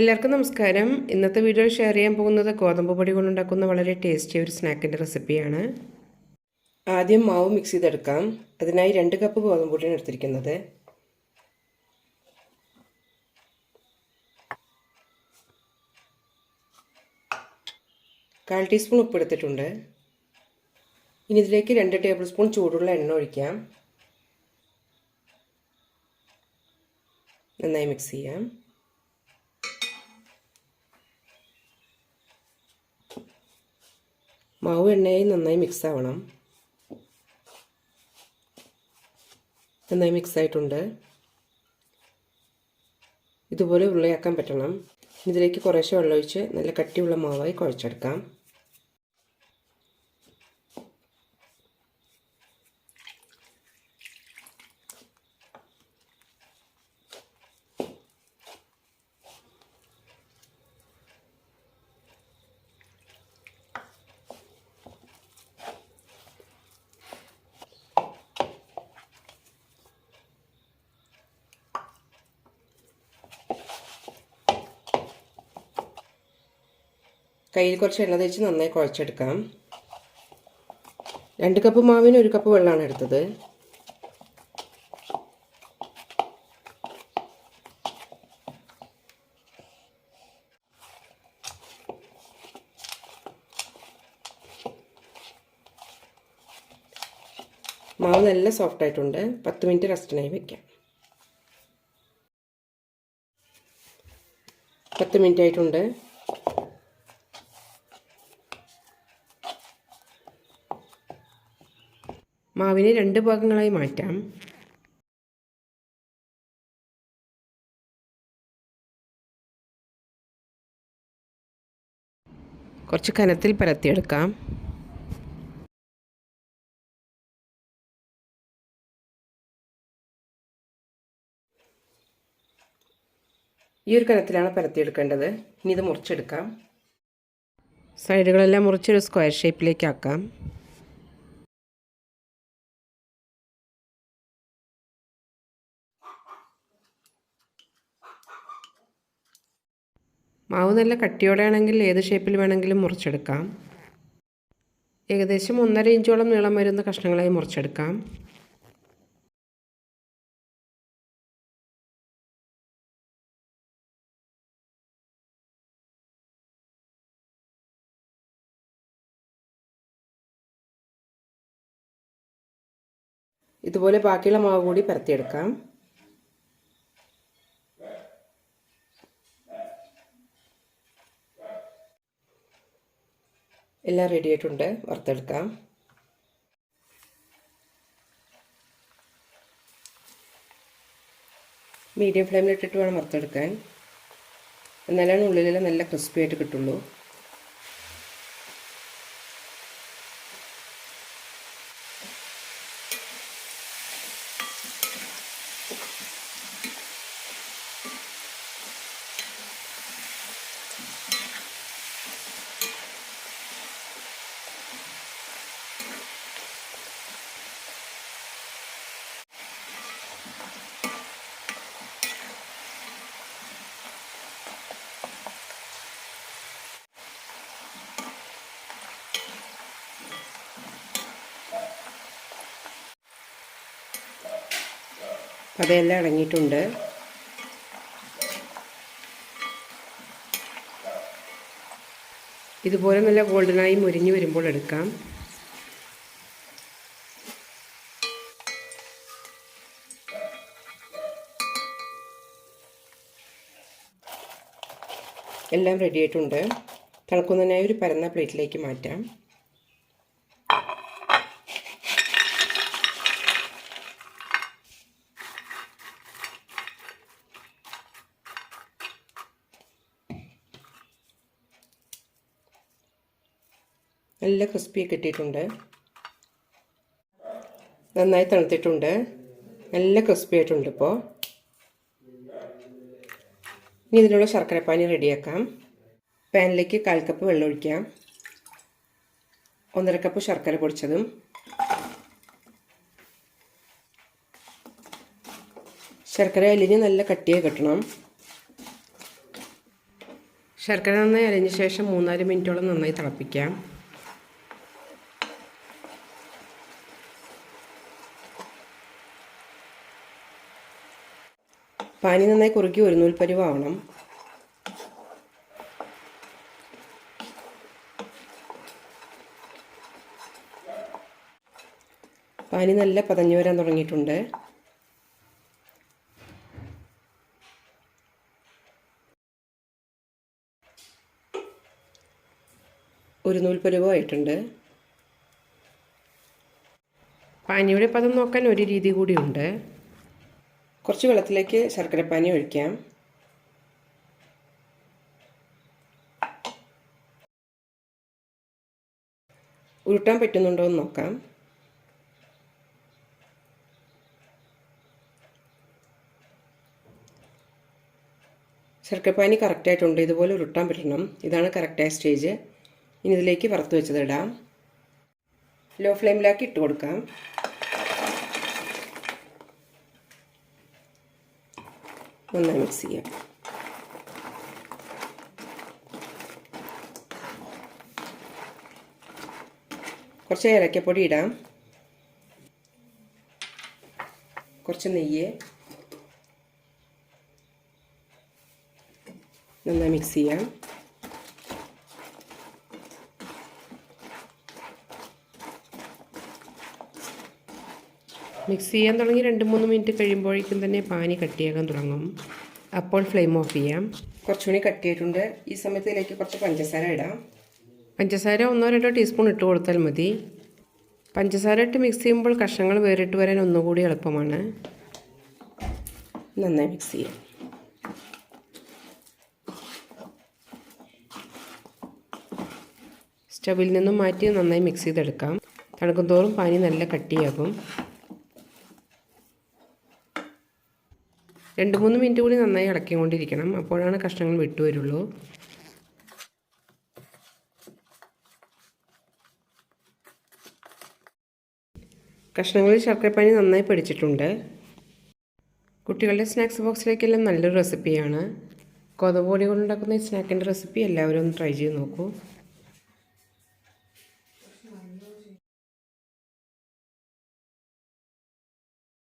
എല്ലാവർക്കും നമസ്കാരം. ഇന്നത്തെ വീഡിയോ ഷെയർ ചെയ്യാൻ പോകുന്നത് ഗോതമ്പ് പൊടി കൊണ്ടുണ്ടാക്കുന്ന വളരെ ടേസ്റ്റി ഒരു സ്നാക്കിന്റെ റെസിപ്പിയാണ് ആദ്യം മാവ് മിക്സ് ചെയ്തെടുക്കാം. അതിനായി രണ്ട് കപ്പ് ഗോതമ്പ് പൊടിയാണ് എടുത്തിരിക്കുന്നത്. കാൽ ടീസ്പൂൺ ഉപ്പ് എടുത്തിട്ടുണ്ട്. ഇനി ഇതിലേക്ക് രണ്ട് ടേബിൾ സ്പൂൺ ചൂടുള്ള എണ്ണ ഒഴിക്കാം. നന്നായി മിക്സ് ചെയ്യാം. മാവ് എണ്ണയായി നന്നായി മിക്സ് ആവണം. നന്നായി മിക്സ് ആയിട്ടുണ്ട്. ഇതുപോലെ ഉരുളയാക്കാൻ പറ്റണം. ഇതിലേക്ക് കുറേശ്ശെ വെള്ളമൊഴിച്ച് നല്ല കട്ടിയുള്ള മാവായി കുഴച്ചെടുക്കാം. കയ്യിൽ കുറച്ച് എണ്ണ തേച്ച് നന്നായി കുഴച്ചെടുക്കാം. രണ്ട് കപ്പ് മാവിന് ഒരു കപ്പ് വെള്ളമാണ് എടുത്തത്. മാവ് നല്ല സോഫ്റ്റ് ആയിട്ടുണ്ട്. പത്ത് മിനിറ്റ് റെസ്റ്റിനായി വെക്കാം. പത്ത് മിനിറ്റ് ആയിട്ടുണ്ട്. മാവിനെ രണ്ട് ഭാഗങ്ങളായി മാറ്റാം. കുറച്ച് കനത്തിൽ പരത്തിയെടുക്കാം. ഈ ഒരു കനത്തിലാണ് പരത്തിയെടുക്കേണ്ടത്. ഇനി ഇത് മുറിച്ചെടുക്കാം. സൈഡുകളെല്ലാം മുറിച്ചൊരു സ്ക്വയർ ഷേപ്പിലേക്ക് ആക്കാം മാവ് നല്ല കട്ടിയോടെയാണെങ്കിൽ ഏത് ഷേപ്പിൽ വേണമെങ്കിലും മുറിച്ചെടുക്കാം. ഏകദേശം ഒന്നര ഇഞ്ചോളം നീളം വരുന്ന കഷ്ണങ്ങളായി മുറിച്ചെടുക്കാം. ഇതുപോലെ ബാക്കിയുള്ള മാവ് കൂടി പരത്തിയെടുക്കാം. എല്ലാം റെഡി ആയിട്ടുണ്ട്. വറുത്തെടുക്കാം. മീഡിയം ഫ്ലെയിമിലിട്ടിട്ട് വേണം വറുത്തെടുക്കാൻ. എന്നാലാണ് ഉള്ളിലെല്ലാം നല്ല ക്രിസ്പി ആയിട്ട് കിട്ടുള്ളൂ. അതെല്ലാം അടങ്ങിയിട്ടുണ്ട് ഇതുപോലെ നല്ല ഗോൾഡനായി മുരിഞ്ഞ് വരുമ്പോൾ എടുക്കാം. എല്ലാം റെഡിയായിട്ടുണ്ട് തിളക്കുന്നതിനായി ഒരു പരന്ന പ്ലേറ്റിലേക്ക് മാറ്റാം. നല്ല ക്രിസ്പി കിട്ടിയിട്ടുണ്ട്. നന്നായി തണുത്തിട്ടുണ്ട്. നല്ല ക്രിസ്പി ആയിട്ടുണ്ട് ഇപ്പോൾ ഇനി ഇതിനുള്ള ശർക്കരപ്പാനി റെഡിയാക്കാം. പാനിലേക്ക് കാൽ കപ്പ് വെള്ളം ഒഴിക്കാം. ഒന്നര കപ്പ് ശർക്കര പൊടിച്ചതും. ശർക്കര അലിഞ്ഞ് നല്ല കട്ടിയായി കിട്ടണം. ശർക്കര നന്നായി അലിഞ്ഞ ശേഷം മൂന്നാൽ മിനിറ്റോളം നന്നായി തിളപ്പിക്കാം. പാനി നന്നായി കുറുക്കി ഒരു നൂൽ പാനി നല്ല പതഞ്ഞു വരാൻ തുടങ്ങിയിട്ടുണ്ട്. ഒരു നൂൽ പരുവമായിട്ടുണ്ട് പാനിയുടെ പദം നോക്കാൻ ഒരു രീതി കൂടിയുണ്ട്. കുറച്ച് വെള്ളത്തിലേക്ക് ശർക്കരപ്പാനി ഒഴിക്കാം. ഉരുട്ടാൻ പറ്റുന്നുണ്ടോ എന്ന് നോക്കാം. ശർക്കരപ്പാനി കറക്റ്റായിട്ടുണ്ട് ഇതുപോലെ ഉരുട്ടാൻ പറ്റണം. ഇതാണ് കറക്റ്റായ സ്റ്റേജ് ഇനി ഇതിലേക്ക് വറുത്ത് വെച്ചത് ഇടാം. ലോ ഫ്ലെയിമിലാക്കി ഇട്ട് കൊടുക്കാം. നന്നായി മിക്സ് ചെയ്യാം. കുറച്ച് ഏലക്കപ്പൊടി ഇടാം. കുറച്ച് നെയ്യ്. നന്നായി മിക്സ് ചെയ്യാം. മിക്സ് ചെയ്യാൻ തുടങ്ങി രണ്ട് മൂന്ന് മിനിറ്റ് കഴിയുമ്പോഴേക്കും തന്നെ പാനി കട്ടിയാകാൻ തുടങ്ങും. അപ്പോൾ ഫ്ലെയിം ഓഫ് ചെയ്യാം. കുറച്ചുകൂടി കട്ടിയായിട്ടുണ്ട് ഈ സമയത്ത് ഇതിലേക്ക് കുറച്ച് പഞ്ചസാര ഇടാം. പഞ്ചസാര ഒന്നോ രണ്ടോ ടീസ്പൂൺ ഇട്ട് കൊടുത്താൽ മതി. പഞ്ചസാര ഇട്ട് മിക്സ് ചെയ്യുമ്പോൾ കഷ്ണങ്ങൾ വേറിട്ട് വരാൻ ഒന്നുകൂടി എളുപ്പമാണ്. നന്നായി മിക്സ് ചെയ്യാം. സ്റ്റവിൽ നിന്നും മാറ്റി നന്നായി മിക്സ് ചെയ്തെടുക്കാം. തണുക്കും തോറും പാനി നല്ല കട്ടിയാകും. രണ്ട് മൂന്ന് മിനിറ്റ് കൂടി നന്നായി ഇളക്കിക്കൊണ്ടിരിക്കണം. അപ്പോഴാണ് കഷ്ണങ്ങൾ വിട്ടുവരുള്ളൂ കഷ്ണങ്ങളിൽ ശർക്കരപ്പാനി നന്നായി പിടിച്ചിട്ടുണ്ട്. കുട്ടികളുടെ സ്നാക്സ് ബോക്സിലേക്കെല്ലാം നല്ലൊരു റെസിപ്പിയാണ്. ഗോതമ്പ് പൊടി കൊണ്ടുണ്ടാക്കുന്ന ഈ സ്നാക്കിന്റെ റെസിപ്പി എല്ലാവരും ഒന്ന് ട്രൈ ചെയ്ത് നോക്കൂ.